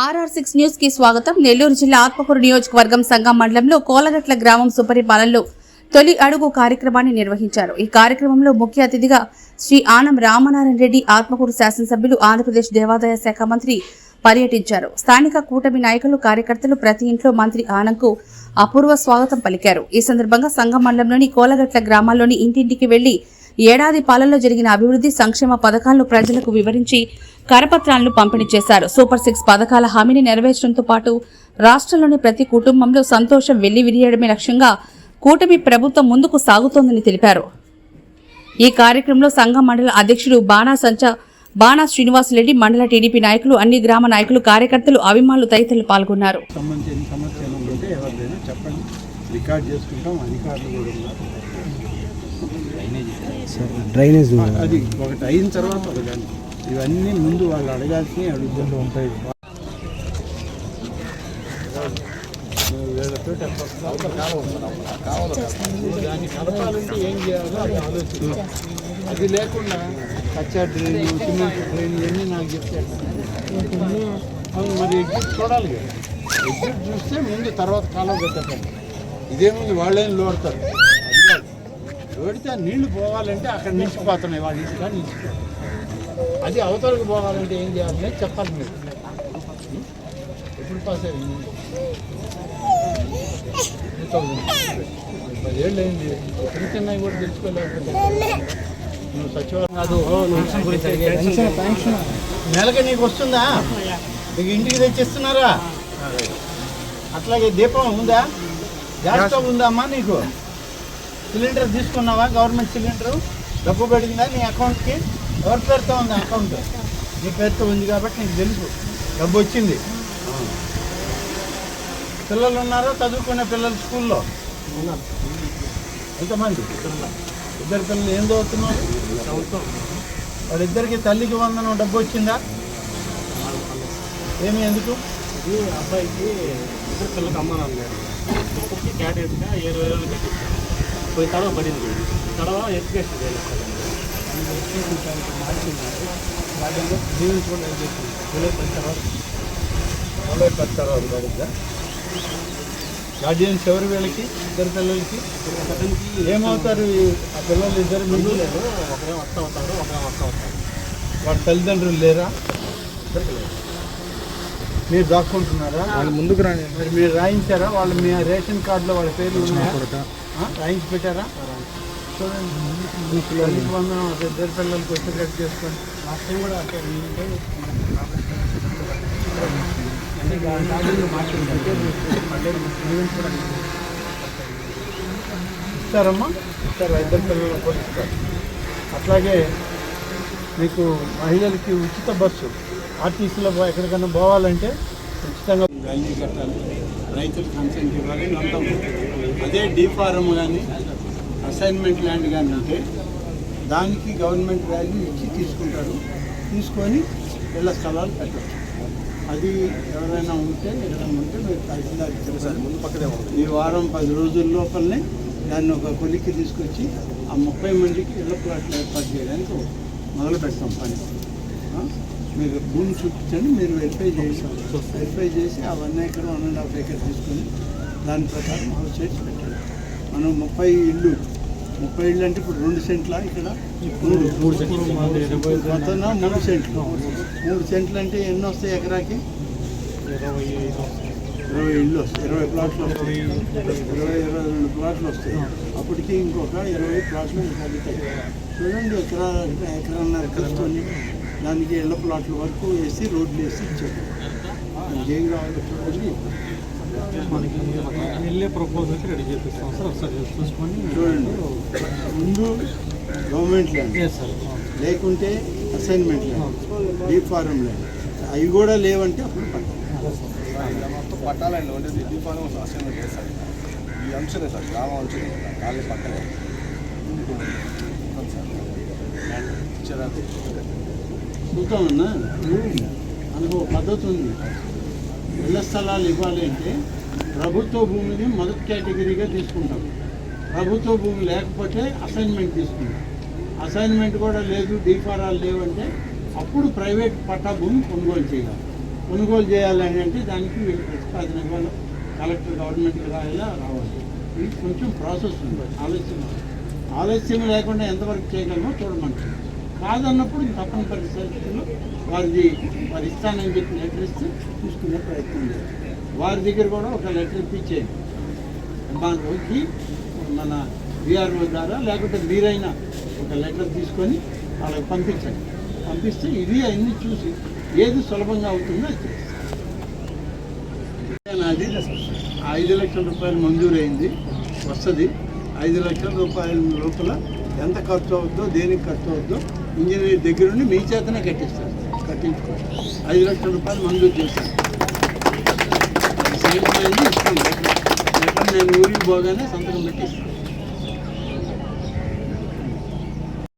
RR six న్యూస్కి స్వాగతం. నెల్లూరు జిల్లా ఆత్మకూరు నియోజకవర్గం సంఘం మండలంలో కోలగట్ల గ్రామం సుపరిపాలనలో తొలి అడుగు కార్యక్రమాన్ని నిర్వహించారు. ఈ కార్యక్రమంలో ముఖ్య అతిథిగా శ్రీ ఆనం రామనారాయణ రెడ్డి ఆత్మకూరు శాసనసభ్యులు ఆంధ్రప్రదేశ్ దేవాదాయ శాఖ మంత్రి పర్యటించారు. స్థానిక కూటమి నాయకులు కార్యకర్తలు ప్రతి ఇంట్లో మంత్రి ఆనంకు అపూర్వ స్వాగతం పలికారు. ఈ సందర్భంగా సంఘం మండలంలోని కోలగట్ల గ్రామాల్లోని ఇంటింటికి వెళ్ళి ఏడాది పాలనలో జరిగిన అభివృద్ధి సంక్షేమ పథకాలను ప్రజలకు వివరించి కరపత్రాలను పంపిణీ చేశారు. సూపర్ సిక్స్ పథకాల హామీని నెరవేర్చడంతో పాటు రాష్ట్రంలోని ప్రతి కుటుంబంలో సంతోషం వెళ్ళి విరియడమే లక్ష్యంగా కూటమి ప్రభుత్వం ముందుకు సాగుతోందని తెలిపారు. ఈ కార్యక్రమంలో సంఘం మండల అధ్యక్షుడు బాణా సంచ బాణా శ్రీనివాసరెడ్డి మండల టీడీపీ నాయకులు అన్ని గ్రామ నాయకులు కార్యకర్తలు అభిమానులు తదితరులు పాల్గొన్నారు. రికార్డ్ చేసుకుంటాం అధికారులు కూడా ఉన్నారు. డ్రైనేజ్. అది ఒకటి అయిన తర్వాత అడగాలి ఇవన్నీ ముందు వాళ్ళు అడగాల్సినవి అడుగుతూ ఉంటాయి. దాన్ని కలపాలంటే ఏం చేయాలో అది అది లేకుండా కచ్చా డ్రైన్ సిమెంట్ డ్రైన్ ఇవన్నీ నాకు అవును మరి ఎగ్జిట్ చూడాలి కదా. ఎగ్జిట్ చూస్తే ముందు తర్వాత కాలం పెట్టకండి ఇదే ముందు వాళ్ళేం లోడతారు? లోడితే నీళ్ళు పోవాలంటే అక్కడ నిలిచిపోతున్నాయి వాళ్ళ ఇంటికా నిలిచిపోతున్నాయి అది అవతలకు పోవాలంటే ఏం చేయాలి చెప్పాలి మీరు. ఎప్పుడు పాస్ అయ్యింది పదేళ్ళు అయింది. చిన్న చిన్నవి కూడా తెలుసుకోలేకపోతే. నువ్వు సచివాలయం కాదు. నెలకి నీకు వస్తుందా? నీకు ఇంటికి తెచ్చిస్తున్నారా? అట్లాగే దీపం ఉందా? గ్యాస్ స్టవ్ ఉందా అమ్మా నీకు? సిలిండర్ తీసుకున్నావా? Government cylinder? డబ్బు పెడిందా నీ అకౌంట్కి? ఎవరి పేరుతో ఉంది అకౌంట్? నీ పేరుతో ఉంది కాబట్టి నీకు తెలుసు. డబ్బు వచ్చింది. పిల్లలు ఉన్నారో? చదువుకునే పిల్లలు స్కూల్లో? ఎంతమంది? ఇద్దరు పిల్లలు ఏం చదువుతున్నారు? వాళ్ళిద్దరికి తల్లికి వందనం డబ్బు వచ్చిందా? ఏమి ఎందుకు? ఇది అబ్బాయికి ఇద్దరు పిల్లలకి అమ్మ నాన్న లేరు. క్యాటేజ్గా ఇరవై వేలకి పోయి తడవ పడింది. తడవ ఎడ్యుకేషన్ పది తర్వాత పడుద్దా గార్డియన్స్ ఎవరు వీళ్ళకి? ఇద్దరు పిల్లలకి? అతనికి ఏమవుతారు ఆ పిల్లలు ఇద్దరు ముందు? లేదు ఒకరే వస్తా అవుతారు ఒకరే వస్తా అవుతారు. వాళ్ళ తల్లిదండ్రులు లేరా? మీరు దాక్కుంటున్నారా? వాళ్ళు ముందుకు రాని మరి మీరు రాయించారా? వాళ్ళు మీ రేషన్ కార్డులో వాళ్ళ పేర్లు ఉన్నాయా? రాయించి పెట్టారా? చూడండి. తల్లికి వందనం ఇద్దరు పిల్లలకి వచ్చేటట్టు చేసుకోండి. లాస్ట్ టైం కూడా అంటే ఏంటంటే అంటే గార్డెన్లో మార్కెట్ ఈవెంట్స్ కూడా ఇస్తారమ్మా? ఇస్తారు? ఇద్దరు పిల్లలు కూడా ఇస్తారు. అట్లాగే మీకు మహిళలకి ఉచిత బస్సు ఆర్టీసీలో ఎక్కడికైనా పోవాలంటే ఉచితంగా వాల్యూ కట్టాలి. రైతులు కన్సెంట్ ఇవ్వాలి అంతా అదే డీ ఫారం కానీ అసైన్మెంట్ ల్యాండ్ కానీ ఉంటే దానికి గవర్నమెంట్ వాల్యూ ఇచ్చి తీసుకుంటారు. తీసుకొని ఇళ్ళ స్థలాలు పెట్టచ్చు. అది ఎవరైనా ఉంటే ఏదైనా ఉంటే మీరు తహసీల్దార్ పక్కనే ఈ వారం పది రోజుల లోపలనే దాన్ని ఒక కొలిక్కి తీసుకొచ్చి ఆ ముప్పై మందికి ఇళ్ళ ప్లాట్లు ఏర్పాటు చేయడానికి మొదలు పెడతాం పని? మీరు భూమి చూపించండి మీరు వెరిఫై చేసి వెరిఫై చేసి ఆ one acre one and half acre తీసుకొని దాని ప్రకారం హౌస్ సైట్స్ పెట్టండి మనం ముప్పై ఇల్లు ముప్పై ఇళ్ళు అంటే ఇప్పుడు రెండు సెంట్ల ఇక్కడ? మూడు. మూడు మొత్తం మూడు సెంట్లు. మూడు సెంట్లు అంటే ఎన్ని వస్తాయి ఎకరాకి? ఇరవై ఇరవై ఇళ్ళు వస్తాయి. ఇరవై ప్లాట్లు వస్తాయి. ఇరవై ఇరవై రెండు ప్లాట్లు వస్తాయి. అప్పటికి ఇంకొక ఇరవై ప్లాట్లు తగ్గుతాయి చూడండి ఎకరా ఎకరన్నర తీసుకొని దానికి ఇళ్ళ ప్లాట్ల వరకు వేసి రోడ్లు వేసి మనకి ఏం కావాలో? చూడండి. మనకి వెళ్ళే ప్రపోజల్కి రెడీ చేపిస్తాం సార్. ఒకసారి చూసుకొని చూడండి. ముందు గవర్నమెంట్ ల్యాండ్ సార్ లేకుంటే assignment land D form land అవి కూడా లేవంటే అప్పుడు పట్టాలి మొత్తం పట్టాలండి అంటే దీపావళి అసైన్మెంట్ చేస్తారు ఈ అంశమే సార్ గ్రామం అంశమే. ఖాళీ పక్కనే. చూద్దామన్నా. మనకు ఒక పద్ధతి ఉంది. ఇళ్ళ స్థలాలు ఇవ్వాలి అంటే ప్రభుత్వ భూమిని మొదటి కేటగిరీగా తీసుకుంటాం. ప్రభుత్వ భూమి లేకపోతే అసైన్మెంట్ తీసుకుంటాం. అసైన్మెంట్ కూడా లేదు డీఫారాలు లేవంటే అప్పుడు ప్రైవేట్ పట్టా భూమి కొనుగోలు చేయాలి. కొనుగోలు చేయాలని అంటే దానికి వీళ్ళు ప్రతిపాదన ఇవ్వాలి. కలెక్టర్ గవర్నమెంట్కి రాయాలా రావాలి. ఇది కొంచెం ప్రాసెస్ ఉంది. ఆలస్యం. ఆలస్యం లేకుండా ఎంతవరకు చేయగలమో చూడమంటున్నాం. కాదన్నప్పుడు తప్పని పరిస్థితుల్లో వారిది వారి ఇస్తానని చెప్పి లెటర్ ఇస్తే చూసుకునే ప్రయత్నం చేయాలి. వారి దగ్గర కూడా ఒక లెటర్ ఇప్పించేయండి. ఎంఆర్ఓకి మన విఆర్ఓ ద్వారా లేకపోతే మీరైనా ఒక లెటర్ తీసుకొని వాళ్ళకి పంపించండి. పంపిస్తే ఇవి అన్నీ చూసి ఏది సులభంగా అవుతుందో అది చేస్తాం ఐదు లక్షల రూపాయలు మంజూరైంది వస్తుంది. ఐదు లక్షల రూపాయల లోపల ఎంత ఖర్చు అవుద్దో దేనికి ఖర్చు అవుద్దో ఇంజనీర్ దగ్గర నుండి మీ చేతనే కట్టిస్తారు. కట్టించుకోండి ఐదు లక్షల రూపాయలు మంజూరు చేశాను శాంక్షన్ ఇస్తాను నేను ఊరికి పోగానే సంతకం పెట్టి ఇస్తాను